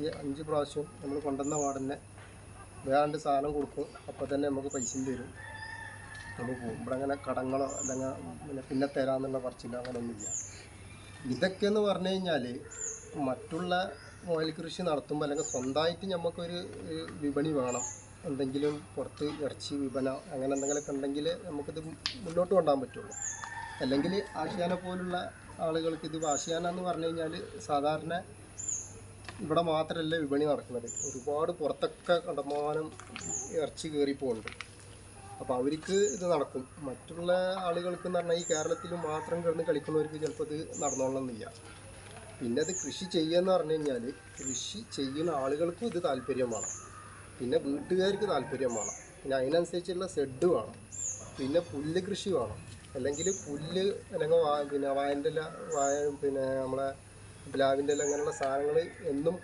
ഈ അഞ്ച് പ്രാവശ്യം നമ്മൾ കൊണ്ടുവന്ന പാടന്നെ വേണ്ട സാധനം കൊടുക്കും അപ്പോൾ തന്നെ നമുക്ക് പൈസയും തരും. നമ്മൾ പോകും. ഇവിടെ അങ്ങനെ കടങ്ങളോ അല്ലെങ്കിൽ പിന്നെ പിന്നെ തരാമെന്നുള്ള പറച്ചില്ല അങ്ങനെയൊന്നുമില്ല. ഇതൊക്കെ എന്ന് പറഞ്ഞു കഴിഞ്ഞാൽ മറ്റുള്ള ഓയിൽ കൃഷി നടത്തുമ്പോൾ അല്ലെങ്കിൽ സ്വന്തമായിട്ട് നമുക്കൊരു വിപണി വേണം. എന്തെങ്കിലും പുറത്ത് ഇറച്ചി വിപണ അങ്ങനെ എന്തെങ്കിലുമൊക്കെ ഉണ്ടെങ്കിൽ നമുക്കിത് മുന്നോട്ട് കൊണ്ടുപോകാൻ പറ്റുള്ളൂ. അല്ലെങ്കിൽ ആശാന പോലുള്ള ആളുകൾക്ക് ഇത് ആശിയാന എന്ന് പറഞ്ഞു കഴിഞ്ഞാൽ സാധാരണ ഇവിടെ മാത്രമല്ല വിപണി നടക്കുന്നത്. ഒരുപാട് പുറത്തൊക്കെ കണ്ടമാനം ഇറച്ചി കയറി പോകുന്നുണ്ട് അപ്പോൾ അവർക്ക് ഇത് നടക്കും. മറ്റുള്ള ആളുകൾക്ക് എന്ന് പറഞ്ഞാൽ ഈ കേരളത്തിൽ മാത്രം കിടന്ന് കളിക്കുന്നവർക്ക് ചിലപ്പോൾ ഇത് നടന്നോളണമെന്നില്ല. പിന്നെ അത് കൃഷി ചെയ്യുകയെന്ന് പറഞ്ഞു കഴിഞ്ഞാൽ കൃഷി ചെയ്യുന്ന ആളുകൾക്കും ഇത് താല്പര്യം വേണം. പിന്നെ വീട്ടുകാർക്ക് താല്പര്യം വേണം. പിന്നെ അതിനനുസരിച്ചുള്ള സെഡ് വേണം. പിന്നെ പുല്ല് കൃഷി വേണം. അല്ലെങ്കിൽ പുല്ല് അല്ലെങ്കിൽ പിന്നെ വായന്റെ വായ പിന്നെ നമ്മളെ പ്ലാവിന്റെ ഇല അങ്ങനെയുള്ള സാധനങ്ങൾ എന്നും